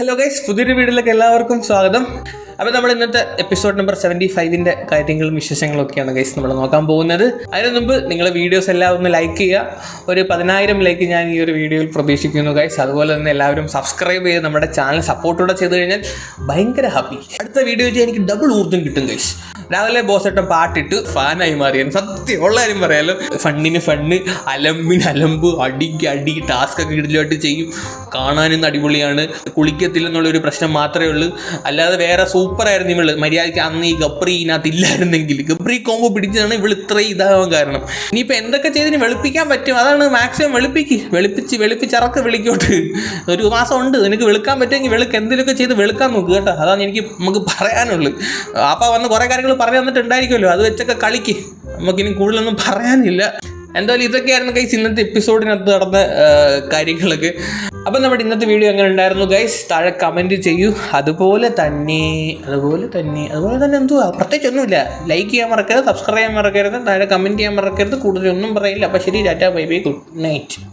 Hello guys പുതിയൊരു വീഡിയോയിലേക്ക് എല്ലാവർക്കും സ്വാഗതം. അപ്പോൾ നമ്മൾ ഇന്നത്തെ എപ്പിസോഡ് നമ്പർ സെവന്റി ഫൈവിന്റെ കാര്യങ്ങളും വിശേഷങ്ങളും ഒക്കെയാണ് ഗൈസ് നമ്മൾ നോക്കാൻ പോകുന്നത്. അതിന് മുമ്പ് നിങ്ങൾ വീഡിയോസ് എല്ലാം ഒന്ന് ലൈക്ക് ചെയ്യുക. ഒരു പതിനായിരം ലൈക്ക് ഞാൻ ഈ ഒരു വീഡിയോയിൽ പ്രതീക്ഷിക്കുന്നു ഗൈസ് അതുപോലെ തന്നെ എല്ലാവരും സബ്സ്ക്രൈബ് ചെയ്ത് നമ്മുടെ ചാനൽ സപ്പോർട്ടോടെ ചെയ്ത് കഴിഞ്ഞാൽ ഭയങ്കര ഹാപ്പി അടുത്ത വീഡിയോ ചെയ്യാൻ എനിക്ക് ഡബിൾ ഊർജം കിട്ടും ഗൈസ് രാവിലെ ബോസേട്ടൻ പാട്ടിട്ട് ഫാനായി മാറിയാണ് സത്യം ഉള്ള കാര്യം പറയാലോ. ഫണ്ണിന് ഫണ്ണ് അലമ്പിന് അലമ്പ് അടിക്ക് അടി ടാസ്ക് ഒക്കെ കിടലോട്ട് ചെയ്യും. കാണാനും അടിപൊളിയാണ്. കുളിക്കത്തില്ലെന്നുള്ളൊരു പ്രശ്നം മാത്രമേ ഉള്ളൂ. അല്ലാതെ വേറെ സൂപ്പറായിരുന്നു ഇവൾ. മര്യാദയ്ക്ക് അന്ന് ഈ ഗപ്രി ഇതിനകത്ത് ഇല്ലായിരുന്നെങ്കിൽ. ഗപ്രി കോമ്പ് പിടിച്ചതാണ് ഇവൾ ഇത്രയും ഇതാവാൻ കാരണം. ഇനിയിപ്പോൾ എന്തൊക്കെ ചെയ്തിന് വെളുപ്പിക്കാൻ പറ്റും? അതാണ് മാക്സിമം വെളുപ്പിക്ക്. വെളുപ്പിച്ച് വെളുപ്പിച്ചിറക്ക് വിളിക്കോട്ട്. ഒരു മാസം ഉണ്ട്. നിനക്ക് വെളുക്കാൻ പറ്റുമെങ്കിൽ വെളുക്ക്. എന്തെങ്കിലുമൊക്കെ ചെയ്ത് വെളുക്കാൻ നോക്കുക കേട്ടോ. അതാണ് എനിക്ക് നമുക്ക് പറയാനുള്ളൂ അപ്പം വന്ന് കുറേ കാര്യങ്ങൾ പറഞ്ഞു തന്നിട്ടുണ്ടായിരിക്കുമല്ലോ. അത് വെച്ചൊക്കെ കളിക്ക്. നമുക്കിനി കൂടുതലൊന്നും പറയാനില്ല. എന്തായാലും ഇതൊക്കെയായിരുന്നു ഗൈസ് ഇന്നത്തെ എപ്പിസോഡിനകത്ത് നടന്ന കാര്യങ്ങളൊക്കെ. അപ്പം നമ്മുടെ ഇന്നത്തെ വീഡിയോ എങ്ങനെ ഉണ്ടായിരുന്നു ഗൈസ് താഴെ കമന്റ് ചെയ്യൂ. അതുപോലെ തന്നെ അതുപോലെ തന്നെ അതുപോലെ തന്നെ എന്തുവാ? പ്രത്യേകിച്ച് ഒന്നുമില്ല. ലൈക്ക് ചെയ്യാൻ മറക്കരുത് സബ്സ്ക്രൈബ് ചെയ്യാൻ മറക്കരുത് താഴെ കമന്റ് ചെയ്യാൻ മറക്കരുത് കൂടുതലൊന്നും പറയില്ല. അപ്പം ശരി tata bye bye good night.